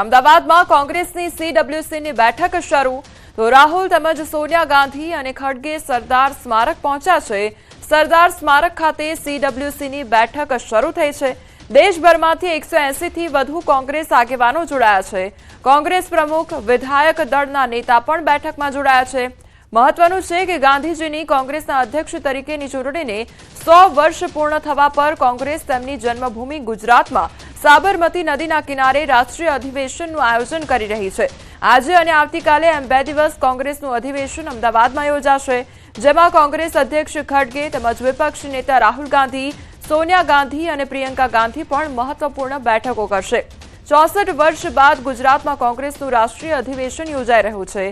અમદાવાદમાં કોંગ્રેસની સીડબ્લ્યુસીની બેઠક શરૂ. તો રાહુલ તેમજ સોનિયા ગાંધી અને ખડગે સરદાર સ્મારક પહોંચ્યા છે. સરદાર સ્મારક ખાતે સીડબ્લ્યુસીની બેઠક શરૂ થઈ છે. દેશભરમાંથી એકસો એંસીથી વધુ કોંગ્રેસ આગેવાનો જોડાયા છે. કોંગ્રેસ પ્રમુખ, વિધાયક દળના નેતા પણ બેઠકમાં જોડાયા છે. મહત્વનું છે કે ગાંધીજીની કોંગ્રેસના અધ્યક્ષ તરીકેની ચૂંટણીને સો વર્ષ પૂર્ણ થવા પર કોંગ્રેસ તેમની જન્મભૂમિ ગુજરાતમાં સાબરમતી નદીના કિનારે રાષ્ટ્રીય અધિવેશનનું આયોજન કરી રહી છે. આજે અને આવતીકાલે એમ બે દિવસ કોંગ્રેસનું અધિવેશન અમદાવાદમાં યોજાશે, જેમાં કોંગ્રેસ અધ્યક્ષ ખડગે તેમજ વિપક્ષ નેતા રાહુલ ગાંધી, સોનિયા ગાંધી અને પ્રિયંકા ગાંધી પણ મહત્વપૂર્ણ બેઠકો કરશે. ચોસઠ વર્ષ બાદ ગુજરાતમાં કોંગ્રેસનું રાષ્ટ્રીય અધિવેશન યોજાઈ રહ્યું છે.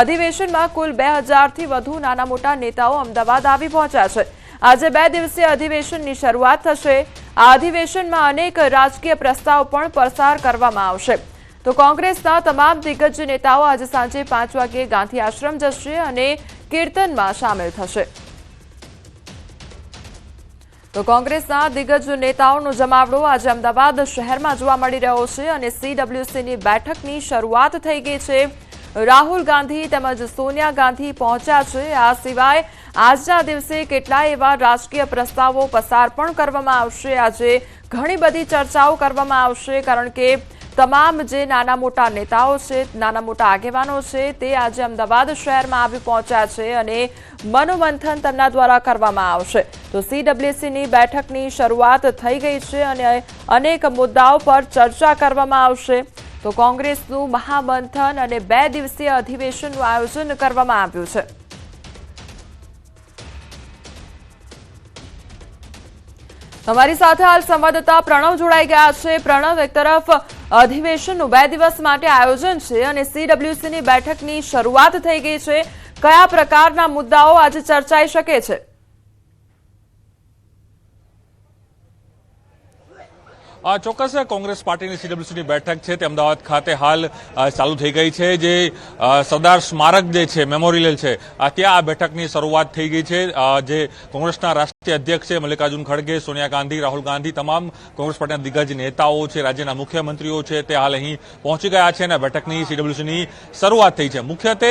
અધિવેશનમાં કુલ બે હજારથી વધુ નાના મોટા નેતાઓ અમદાવાદ આવી પહોંચ્યા છે. આજે બે દિવસીય અધિવેશનની શરૂઆત થશે. આ અધિવેશનમાં અનેક રાજકીય પ્રસ્તાવ પણ પસાર કરવામાં આવશે. તો કોંગ્રેસના તમામ દિગ્ગજ નેતાઓ આજે સાંજે પાંચ વાગ્યે ગાંધી આશ્રમ જશે અને કીર્તનમાં સામેલ થશે. તો કોંગ્રેસના દિગ્ગજ નેતાઓનો જમાવડો આજે અમદાવાદ શહેરમાં જોવા મળી રહ્યો છે અને સીડબ્લ્યુસીની બેઠકની શરૂઆત થઈ ગઈ છે. રાહુલ ગાંધી તેમજ સોનિયા ગાંધી પહોંચ્યા છે. આ સિવાય આજના દિવસે કેટલાય એવા રાજકીય પ્રસ્તાવો પસાર પણ કરવામાં આવશે. આજે ઘણી બધી ચર્ચાઓ કરવામાં આવશે, કારણ કે તમામ જે નાના મોટા નેતાઓ છે, નાના મોટા આગેવાનો છે, તે આજે અમદાવાદ શહેરમાં આવી પહોંચ્યા છે અને મનોમંથન તેમના દ્વારા કરવામાં આવશે. તો સીડબ્લ્યુસીની બેઠકની શરૂઆત થઈ ગઈ છે અને અનેક મુદ્દાઓ પર ચર્ચા કરવામાં આવશે. તો કોંગ્રેસનું મહામંથન અને બે દિવસીય અધિવેશનનું આયોજન કરવામાં આવ્યું છે. અમારી સાથે હાલ સંવાદદાતા પ્રણવ જોડાઈ ગયા છે. પ્રણવ, એક તરફ અધિવેશનનું બે દિવસ માટે આયોજન છે અને સીડબ્લ્યુસીની બેઠકની શરૂઆત થઈ ગઈ છે. કયા પ્રકારના મુદ્દાઓ આજે ચર્ચાઈ શકે છે? ચોક્કસ કોંગ્રેસ પાર્ટીની સીડબ્લ્યુસીની બેઠક છે તે અમદાવાદ ખાતે હાલ ચાલુ થઈ ગઈ છે. જે સરદાર સ્મારક જે છે, મેમોરિયલ છે ત્યાં આ બેઠકની શરૂઆત થઈ ગઈ છે. જે કોંગ્રેસના રાષ્ટ્રીય અધ્યક્ષ છે મલ્લિકાર્જુન ખડગે, સોનિયા ગાંધી, રાહુલ ગાંધી તમામ કોંગ્રેસ પાર્ટીના દિગ્ગજ નેતાઓ છે, રાજ્યના મુખ્યમંત્રીઓ છે તે હાલ અહીં પહોંચી ગયા છે અને બેઠકની સીડબ્લ્યુસીની શરૂઆત થઈ છે. મુખ્યત્વે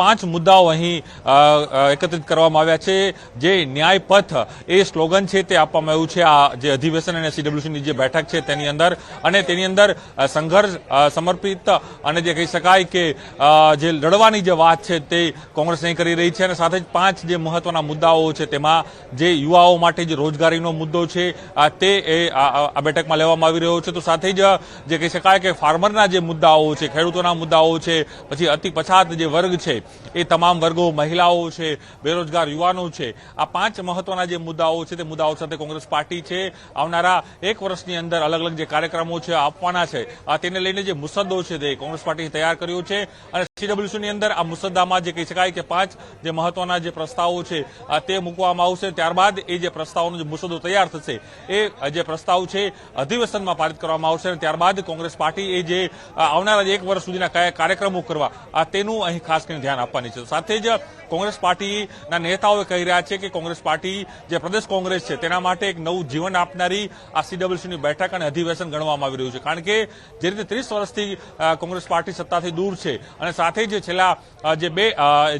પાંચ મુદ્દાઓ અહીં એકત્રિત કરવામાં આવ્યા છે. જે ન્યાય પથ એ સ્લોગન છે તે આપવામાં આવ્યું છે. આ જે અધિવેશન અને સીડબ્લ્યુસીની જે બેઠક છે તેની અંદર. અને તેની અંદર સંઘર્ષ સમર્પિત અને જે કહી શકાય કે જે લડવાની જે વાત છે તે કોંગ્રેસ અહીં કરી રહી છે અને સાથે જ પાંચ જે મહત્વના મુદ્દાઓ છે તેમાં જે યુવાઓ માટે જે રોજગારીનો મુદ્દો છે તે એ આ બેઠકમાં લેવામાં આવી રહ્યો છે. તો સાથે જ, જે કહી શકાય કે ફાર્મરના જે મુદ્દાઓ છે, ખેડૂતોના મુદ્દાઓ છે, પછી અતિ પછાત જે વર્ગ છે, એ તમામ વર્ગો, મહિલાઓ છે, બેરોજગાર યુવાનો છે, આ પાંચ મહત્વના જે મુદ્દાઓ છે તે મુદ્દાઓ સાથે કોંગ્રેસ પાર્ટી છે. આવનારા એક વર્ષની અંદર અલગ અલગ જે કાર્યક્રમો છે આપવાના છે તેને લઈને જે મુસદ્દો છે તે કોંગ્રેસ પાર્ટી તૈયાર કર્યો છે. અને સીડબ્લ્યુસીની અંદર આ મુસદ્દામાં જે કહી શકાય કે પાંચ જે મહત્વના જે પ્રસ્તાવો છે તે મૂકવામાં આવશે. ત્યારબાદ એ જે પ્રસ્તાવનો જે મુસદ્દો તૈયાર થશે, એ જે પ્રસ્તાવ છે અધિવેશનમાં પારિત કરવામાં આવશે. અને ત્યારબાદ કોંગ્રેસ પાર્ટી એ જે આવનારા એક વર્ષ સુધીના કયા કાર્યક્રમો કરવા, આ તેનું અહીં ખાસ કરીને ધ્યાન આપવાની છે. સાથે જ કોંગ્રેસ પાર્ટીના નેતાઓ કહી રહ્યા છે કે કોંગ્રેસ પાર્ટી જે પ્રદેશ કોંગ્રેસ છે, તેના માટે એક નવું જીવન આપનારી આ સીડબ્લ્યુસીની બેઠક અને અધિવેશન ગણવામાં આવી રહ્યું છે. કારણ કે જે રીતે ત્રીસ વર્ષથી કોંગ્રેસ પાર્ટી સત્તાથી દૂર છે અને સાથે જે છેલ્લા જે બે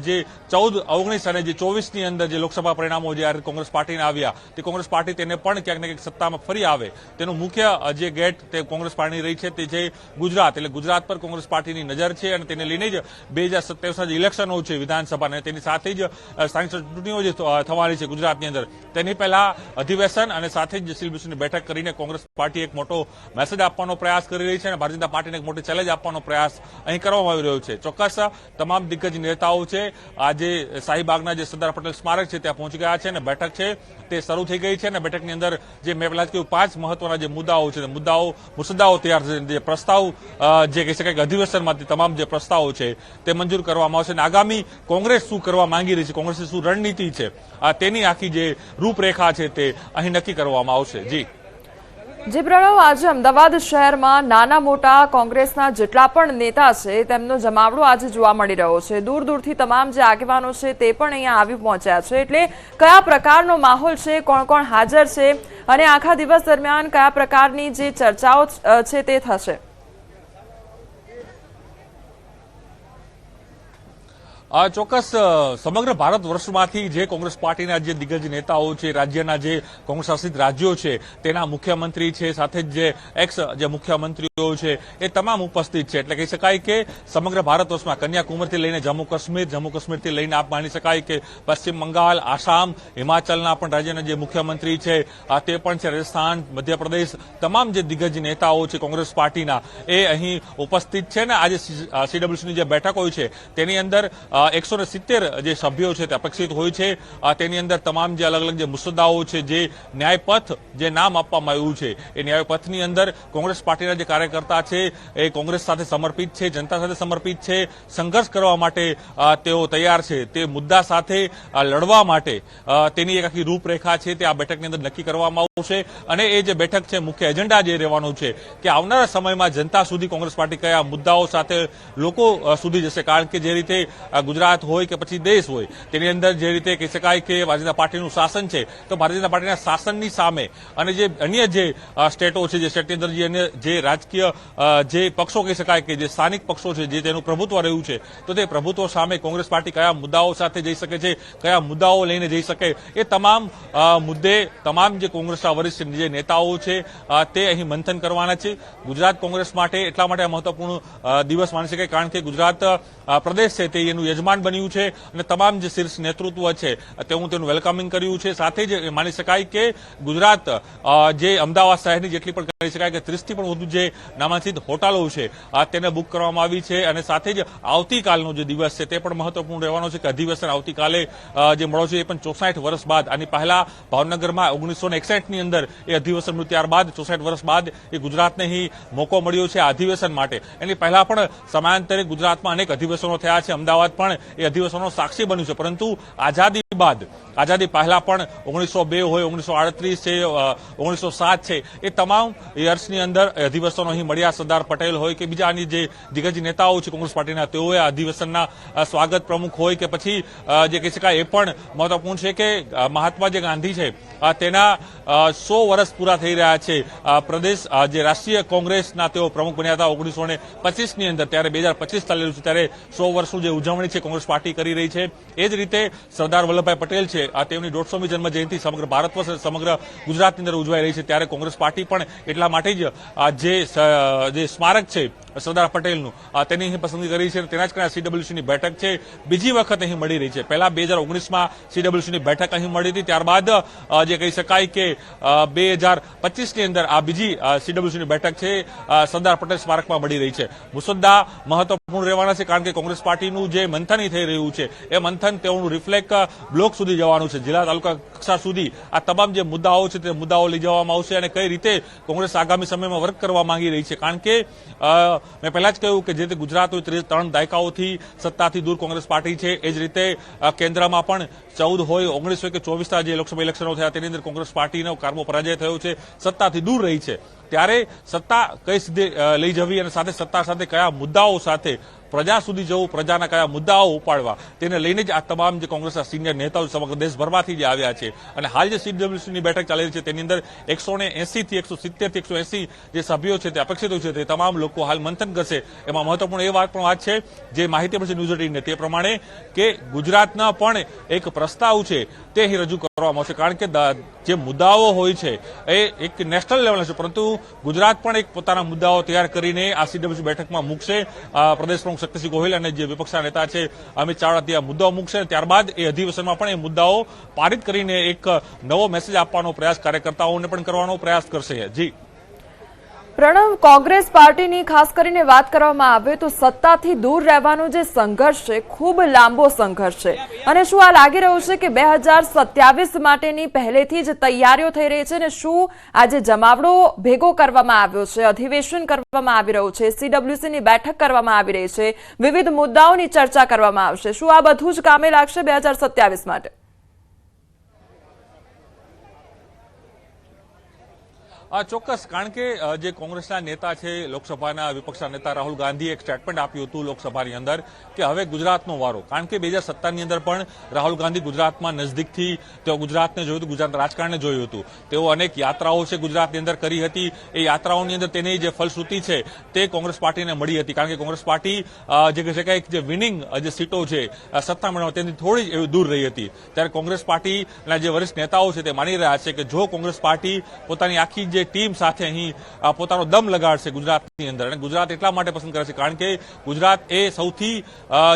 જે ચૌદ, ઓગણીસ અને જે ચોવીસની અંદર જે લોકસભા પરિણામો જે કોંગ્રેસ પાર્ટીને આવ્યા, તે કોંગ્રેસ પાર્ટી તેને પણ ક્યાંક ને સત્તામાં ફરી આવે. તેનું મુખ્ય જે ગેટ તે કોંગ્રેસ પાર્ટી રહી છે તે છે ગુજરાત. એટલે ગુજરાત પર કોંગ્રેસ પાર્ટીની નજર છે અને તેને લઈને જ બે હજાર સત્યાવીસના જે ઇલેક્શનો છે વિધાનસભાના તેની સાથે જ સ્થાનિક ચૂંટણીઓ જે થવાની છે ગુજરાતની અંદર. તેની પહેલા અધિવેશન અને સાથે જ સીલબીસીની બેઠક કરીને કોંગ્રેસ પાર્ટી એક મોટો મેસેજ આપવાનો પ્રયાસ કરી રહી છે અને ભારતીય જનતા પાર્ટીને એક મોટી ચેલેન્જ આપવાનો પ્રયાસ અહીં કરવામાં આવી રહ્યો છે. ચોક્કસ, તમામ દિગ્ગજ નેતાઓ છે, આજે શાહીબાગના જે સરદાર પટેલ સ્મારક છે, ત્યાં પહોંચી ગયા છે અને બેઠક છે, તે શરૂ થઈ ગઈ છે અને બેઠકની અંદર જે મેં પહેલા જ કહ્યું, પાંચ મહત્વના જે મુદ્દાઓ છે, મુદ્દાઓ, મુસદ્દાઓ તૈયાર છે. જે પ્રસ્તાવ જે કહી શકાય કે અધિવેશનમાંથી તમામ જે પ્રસ્તાવો છે, તે મંજૂર કરવામાં આવશે અને આગામી કોંગ્રેસ શું કરવા માંગી રહી છે, કોંગ્રેસની શું રણનીતિ છે તેની આખી જે રૂપરેખા છે, તે અહીં નક્કી કરવામાં આવશે. જી. જી પ્રણવ આજે અમદાવાદ શહેરમાં નાના મોટા કોંગ્રેસના જેટલા પણ નેતા છે, તેમનો જમાવડો આજે જોવા મળી રહ્યો છે. દૂર દૂરથી તમામ જે આગેવાનો છે તે પણ અહીંયા આવી પહોંચ્યા છે. એટલે કયા પ્રકારનો માહોલ છે, કોણ કોણ હાજર છે અને આખા દિવસ દરમિયાન કયા પ્રકારની જે ચર્ચાઓ છે તે થશે? ચોક્કસ સમગ્ર ભારત વર્ષમાંથી જે કોંગ્રેસ પાર્ટીના જે દિગ્ગજ નેતાઓ છે, રાજ્યના જે કોંગ્રેસ શાસિત રાજ્યો છે, તેના મુખ્યમંત્રી છે, સાથે જ જે એક્સ જે મુખ્યમંત્રીઓ છે, એ તમામ ઉપસ્થિત છે. એટલે કહી શકાય કે સમગ્ર ભારત વર્ષમાં કન્યાકુમારીથી લઈને જમ્મુ કાશ્મીર જમ્મુ કાશ્મીરથી લઈને આપ માની શકાય કે પશ્ચિમ બંગાળ, આસામ, હિમાચલના પણ રાજ્યના જે મુખ્યમંત્રી છે તે પણ છે, રાજસ્થાન, મધ્યપ્રદેશ, તમામ જે દિગ્ગજ નેતાઓ છે, કોંગ્રેસ પાર્ટીના, એ અહીં ઉપસ્થિત છે ને આજે સીડબ્લ્યુસીની જે બેઠક હોય છે, તેની અંદર એકસો ને સિત્તેર જે સભ્યો છે તે અપેક્ષિત હોય છે. તેની અંદર તમામ જે અલગ અલગ જે મુસદ્દાઓ છે, જે ન્યાયપથ જે નામ આપવામાં આવ્યું છે, એ ન્યાયપથની અંદર કોંગ્રેસ પાર્ટીના જે કાર્યકર્તા છે, એ કોંગ્રેસ સાથે સમર્પિત છે, જનતા સાથે સમર્પિત છે. સંઘર્ષ કરવા માટે તેઓ તૈયાર છે. તે મુદ્દા સાથે લડવા માટે તેની એક આખી રૂપરેખા છે તે આ બેઠકની અંદર નક્કી કરવામાં આવશે. અને એ જે બેઠક છે, મુખ્ય એજન્ડા જે રહેવાનું છે, કે આવનારા સમયમાં જનતા સુધી કોંગ્રેસ પાર્ટી કયા મુદ્દાઓ સાથે લોકો સુધી જશે. કારણ કે જે રીતે ગુજરાત હોય કે પછી દેશ હોય, તેની અંદર જે રીતે કહી શકાય કે ભારતીય જનતા પાર્ટીનું શાસન છે, તો ભારતીય જનતા પાર્ટીના શાસનની સામે અને જે અન્ય જે સ્ટેટો છે, જે સ્ટેટની અંદર જે અન્ય જે રાજકીય જે પક્ષો કહી શકાય કે જે સ્થાનિક પક્ષો છે, જે તેનું પ્રભુત્વ રહ્યું છે, તો તે પ્રભુત્વ સામે કોંગ્રેસ પાર્ટી કયા મુદ્દાઓ સાથે જઈ શકે છે, કયા મુદ્દાઓ લઈને જઈ શકે, એ તમામ મુદ્દે તમામ જે કોંગ્રેસના વરિષ્ઠ જે નેતાઓ છે તે અહીં મંથન કરવાના છે. ગુજરાત કોંગ્રેસ માટે એટલા માટે મહત્વપૂર્ણ દિવસ માની શકાય, કારણ કે ગુજરાત પ્રદેશ છે તે એનું યજમાન બન્યું છે અને તમામ જે શીર્ષ નેતૃત્વ છે તે હું તેનું વેલકમિંગ કર્યું છે. સાથે જ માની શકાય કે ગુજરાત જે અમદાવાદ શહેરની જેટલી પણ કહી શકાય કે ત્રીસથી પણ વધુ જે નામાંકિત હોટલો છે તેને બુક કરવામાં આવી છે. અને સાથે જ આવતીકાલનો જે દિવસ છે તે પણ મહત્વપૂર્ણ રહેવાનો છે કે અધિવેશન આવતીકાલે જે મળો છે એ પણ ચોસાઠ વર્ષ બાદ. આની પહેલા ભાવનગરમાં ઓગણીસો ને એકસાઠની અંદર એ અધિવેશન મળ્યું. ત્યારબાદ ચોસાઠ વર્ષ બાદ એ ગુજરાતને અહીં મોકો મળ્યો છે આ અધિવેશન માટે. એની પહેલા પણ સમયાંતરે ગુજરાતમાં અનેક અધિવેશનો થયા છે. અમદાવાદ પણ એ અધિવેશનનો સાક્ષી બન્યું છે. પરંતુ આઝાદી બાદ. આઝાદી પહેલા પણ ઓગણીસો બે હોય, ઓગણીસો આડત્રીસ છે ઓગણીસો સાત છે. એ તમામ યર્સની અંદર અધિવેશનો અહીં મળ્યા. સરદાર પટેલ હોય કે બીજા આની જે દિગ્ગજ નેતાઓ છે કોંગ્રેસ પાર્ટીના, તેઓએ અધિવેશનના સ્વાગત પ્રમુખ હોય કે પછી જે કહી શકાય એ પણ મહત્વપૂર્ણ છે કે મહાત્મા જે ગાંધી છે તેના સો વર્ષ પૂરા થઈ રહ્યા છે. પ્રદેશ જે રાષ્ટ્રીય કોંગ્રેસના તેઓ પ્રમુખ બન્યા હતા ઓગણીસો ને પચીસની અંદર, ત્યારે બે હજાર પચીસ ચાલેલું છે, ત્યારે સો વર્ષનું જે ઉજવણી છે કોંગ્રેસ પાર્ટી કરી રહી છે. એ જ રીતે સરદાર વલ્લભભાઈ પટેલ છે. આ તેમની દોઢસોમી જન્મ જયંતિ સમગ્ર ભારત વર્ષ, સમગ્ર ગુજરાતની અંદર ઉજવાઈ રહી છે. ત્યારે કોંગ્રેસ પાર્ટી પણ એટલા માટે જ આ જે સ્મારક છે સરદાર પટેલનું. તેની અહીં પસંદગી કરી છે. તેના જ કારણે સીડબ્લ્યુસીની બેઠક છે. બીજી વખત અહીં મળી રહી છે. પહેલા બે હજાર ઓગણીસમાં સીડબ્લ્યુસીની બેઠક અહીં મળી હતી. ત્યારબાદ જે કહી શકાય કે બે હજાર પચીસની અંદર આ બીજી સીડબ્લ્યુસીની બેઠક છે. સરદાર પટેલ સ્મારકમાં મળી રહી છે. મુસદ્દા મહત્વપૂર્ણ રહેવાના છે કારણ કે કોંગ્રેસ પાર્ટીનું જે મંથન થઈ રહ્યું છે, એ મંથન તેઓનું રિફ્લેક્ટ બ્લોક સુધી જવાનું છે. જિલ્લા તાલુકા કક્ષા સુધી આ તમામ જે મુદ્દાઓ છે તે મુદ્દાઓ લઈ જવામાં આવશે અને કઈ રીતે કોંગ્રેસ આગામી સમયમાં વર્ક કરવા માંગી રહી છે. કારણ કે મેં પહેલા જ કહ્યું કે જે રીતે ગુજરાત હોય ત્રણ દાયકાઓથી સત્તાથી દૂર કોંગ્રેસ પાર્ટી છે, એ જ રીતે કેન્દ્રમાં પણ ચૌદ હોય, ઓગણીસ હોય કે ચોવીસના જે લોકસભા ઇલેક્શનો થયા, તેની અંદર કોંગ્રેસ પાર્ટીનો કારમો પરાજય થયો છે, સત્તાથી દૂર રહી છે. ત્યારે સત્તા કઈ સીધે લઈ જવી અને સાથે સત્તા સાથે કયા મુદ્દાઓ સાથે પ્રજા સુધી જવું, પ્રજાના કયા મુદ્દાઓ ઉપાડવા, તેને લઈને જ આ તમામ જે કોંગ્રેસના સિનિયર નેતાઓ સમગ્ર દેશભરમાંથી જે આવ્યા છે. અને હાલ જે સીડબ્લ્યુસીની બેઠક ચાલી રહી છે, તેની અંદર એકસો ને એસી થી એકસો સિત્તેરથી એકસો એસી જે સભ્યો છે, તે અપેક્ષિત છે, તે તમામ લોકો હાલ મંથન કરશે. એમાં મહત્વપૂર્ણ એ વાત પણ વાત છે, જે માહિતી મળશે ન્યૂઝ એટીનને, તે પ્રમાણે કે ગુજરાતના પણ એક પ્રસ્તાવ છે, તે અહીં રજૂ કરવામાં આવશે. કારણ કે જે મુદ્દાઓ હોય છે, એ એક નેશનલ લેવલ છે, પરંતુ ગુજરાત પણ એક પોતાના મુદ્દાઓ તૈયાર કરીને આ સીડબ્લ્યુસી બેઠકમાં મૂકશે. પ્રદેશ પ્રમુખ શક્તિસિંહ ગોહિલ અને જે વિપક્ષના નેતા છે અમિત ચાવડા ત્યાં મુદ્દાઓ મૂકશે ત્યારબાદ એ અધિવેશનમાં પણ એ મુદ્દાઓ પારિત કરીને એક નવો મેસેજ આપવાનો પ્રયાસ કાર્યકર્તાઓને પણ કરવાનો પ્રયાસ કરશે. જી. પ્રણવ કોંગ્રેસ પાર્ટીની ખાસ કરીને વાત કરવામાં આવે તો સત્તાથી દૂર રહેવાનો જે સંઘર્ષ છે, ખૂબ લાંબો સંઘર્ષ છે. અને શું આ લાગી રહ્યું છે કે બે હજાર સત્યાવીસ માટેની પહેલેથી જ તૈયારીઓ થઈ રહી છે અને શું આજે જમાવડો ભેગો કરવામાં આવ્યો છે, અધિવેશન કરવામાં આવી રહ્યું છે સીડબ્લ્યુસીની બેઠક કરવામાં આવી રહી છે, વિવિધ મુદ્દાઓની ચર્ચા કરવામાં આવશે. શું આ બધું જ કામે લાગશે બે હજાર સત્યાવીસ માટે? ચોક્કસ, કારણ કે જે કોંગ્રેસના નેતા છે, લોકસભાના વિપક્ષના નેતા રાહુલ ગાંધીએ એક સ્ટેટમેન્ટ આપ્યું હતું લોકસભાની અંદર કે હવે ગુજરાતનો વારો. કારણ કે બે હજાર સત્તરની અંદર પણ રાહુલ ગાંધી ગુજરાતમાં નજદીકથી, તેઓ ગુજરાતને જોયું હતું ગુજરાત રાજકારણને જોયું હતું. તેઓ અનેક યાત્રાઓ છે ગુજરાતની અંદર કરી હતી. એ યાત્રાઓની અંદર તેની જે ફલશ્રુતિ છે, તે કોંગ્રેસ પાર્ટીને મળી હતી. કારણ કે કોંગ્રેસ પાર્ટી જે કહી શકાય જે વિનિંગ જે સીટો છે સત્તા મેળવવા તેની થોડી એવી દૂર રહી હતી. ત્યારે કોંગ્રેસ પાર્ટીના જે વરિષ્ઠ નેતાઓ છે તે માની રહ્યા છે કે જો કોંગ્રેસ પાર્ટી પોતાની આખી જે ટીમ સાથે અહીં પોતાનો દમ લગાડશે ગુજરાતની અંદર. અને ગુજરાત એટલા માટે પસંદ કરે કારણ કે ગુજરાત એ સૌથી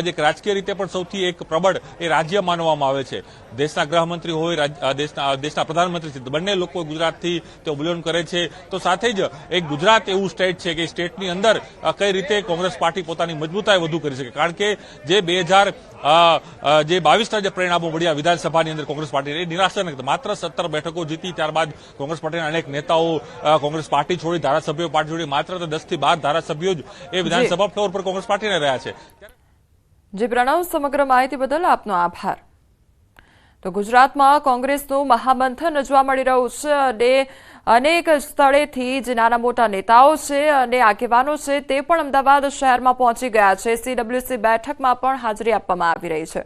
જે રાજકીય રીતે પણ સૌથી એક પ્રબળ એ રાજ્ય માનવામાં આવે છે. દેશના ગૃહમંત્રી હોય દેશના દેશના પ્રધાનમંત્રી છે, બંને લોકો ગુજરાતથી તેઓ બિલોંગ કરે છે. તો સાથે જ એક ગુજરાત એવું સ્ટેટ છે કે સ્ટેટની અંદર કઈ રીતે કોંગ્રેસ પાર્ટી પોતાની મજબૂતાઈ વધુ કરી શકે. કારણ કે જે બે હજાર જે બાવીસના જે પરિણામો મળ્યા વિધાનસભાની અંદર કોંગ્રેસ પાર્ટી એ નિરાશાજનક માત્ર સત્તર બેઠકો જીતી ત્યારબાદ કોંગ્રેસ પાર્ટીના અનેક નેતાઓ કોંગ્રેસ પાર્ટી છોડી ધારાસભ્યો પાર્ટી છોડી માત્ર દસથી બાર ધારાસભ્યો જ એ વિધાનસભા ફ્લોર પર કોંગ્રેસ પાર્ટીને રહ્યા છે. જે પ્રણવ સમગ્ર માહિતી બદલ આપનો આભાર. તો ગુજરાતમાં કોંગ્રેસનું મહામંથન જોવા મળી રહ્યું છે અને અનેક સ્થળેથી જે નાના મોટા નેતાઓ છે અને આગેવાનો છે તે પણ અમદાવાદ શહેરમાં પહોંચી ગયા છે. સીડબ્લ્યુસી બેઠકમાં પણ હાજરી આપવામાં આવી રહી છે.